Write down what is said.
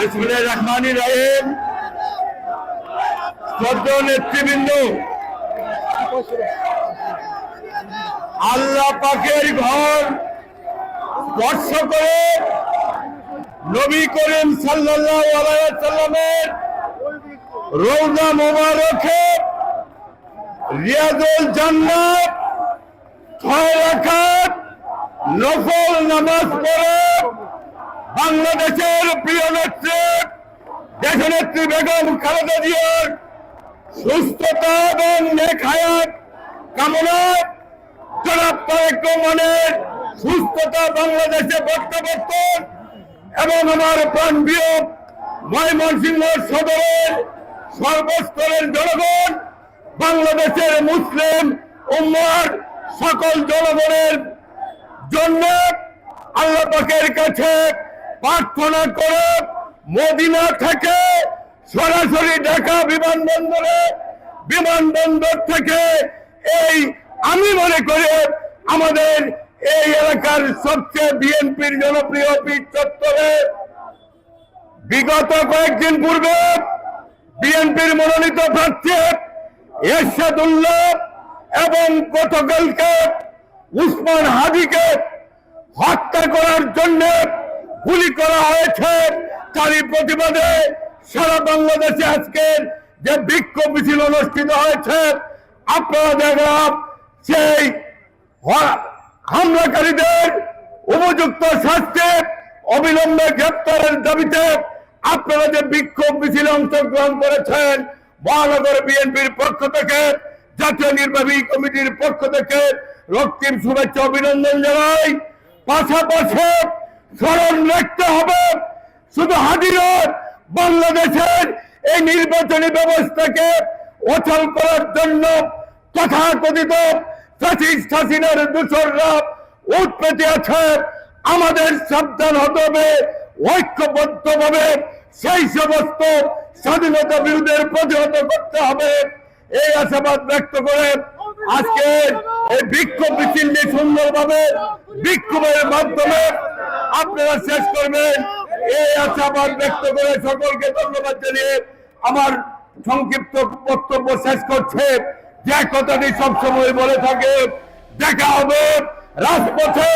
বিসমুল্লাহ রহমান রাহিম। শ্রদ্ধ নেতৃবৃন্দ, আল্লাহ পাকের ঘর স্পর্শ করে নবী করিম সাল্লামের রওজা মোবারকে রিয়াজুল জান্নাত, ছয় রাকাত নফল নামাজ পড়ে বাংলাদেশের প্রিয় নেত্রী, দেশনেত্রী বেগম খালেদা জিয়ার সুস্থতা এবং নেক হায়াত কামনায় জনাব তারেক রহমানের সুস্থতা বাংলাদেশে প্রত্যাবর্তন এবং আমার প্রাণ ময়মনসিংহ সদরের সর্বস্তরের জনগণ, বাংলাদেশের মুসলিম উম্মার সকল জনগণের জন্য আল্লাহ পাকের কাছে প্রার্থনা করে মদিনা থেকে সরাসরি ঢাকা বিমানবন্দরে, বিমানবন্দর থেকে এই আমি মনে করি আমাদের এই এলাকার সবচেয়ে বিএনপির জনপ্রিয় পীঠ চত্বরে বিগত কয়েকদিন পূর্বে বিএনপির মনোনীত প্রার্থী এরশাদুল্লাহ এবং গতকালকে উসমান হাদিকে হত্যা করার জন্য গুলি করা হয়েছে তারই প্রতিবাদে সারা বাংলাদেশে আজকের যে বিক্ষোভ মিছিল অনুষ্ঠিত হয়েছে, আপনারা দেখলাম সেই হামলাকারীদের উপযুক্ত শাস্তি অবিলম্বে গ্রেপ্তারের দাবিতে আপনারা যে বিক্ষোভ মিছিলে অংশগ্রহণ করেছেন, মহানগর বিএনপির পক্ষ থেকে, জাতীয় নির্বাহী কমিটির পক্ষ থেকে, রক্তিম শুভেচ্ছা অভিনন্দন জানাই। পাশাপাশি স্মরণ রাখতে হবে। শুধু হাজির বাংলাদেশের এই নির্বাচনী ব্যবস্থাকে অচল করার জন্য তথাকথিত ফ্যাসিস্ট হাসিনার উৎপেতে আছে। আমাদের সাবধান হতে হবে, ঐক্যবদ্ধভাবে সেই সমস্ত স্বাধীনতা বিরোধের প্রতিহত করতে হবে। এই আশাবাদ ব্যক্ত করে আজকে এই বিক্ষোভ মিছিলটি সুন্দরভাবে বিক্ষোভের মাধ্যমে আপনারা শেষ করবেন। এই আশাবাদ ব্যক্ত করে সকলকে ধন্যবাদ জানিয়ে আমার সংক্ষিপ্ত বক্তব্য শেষ করছে। যে কথাটি সবসময় বলে থাকে, দেখা হবে রাজপথে।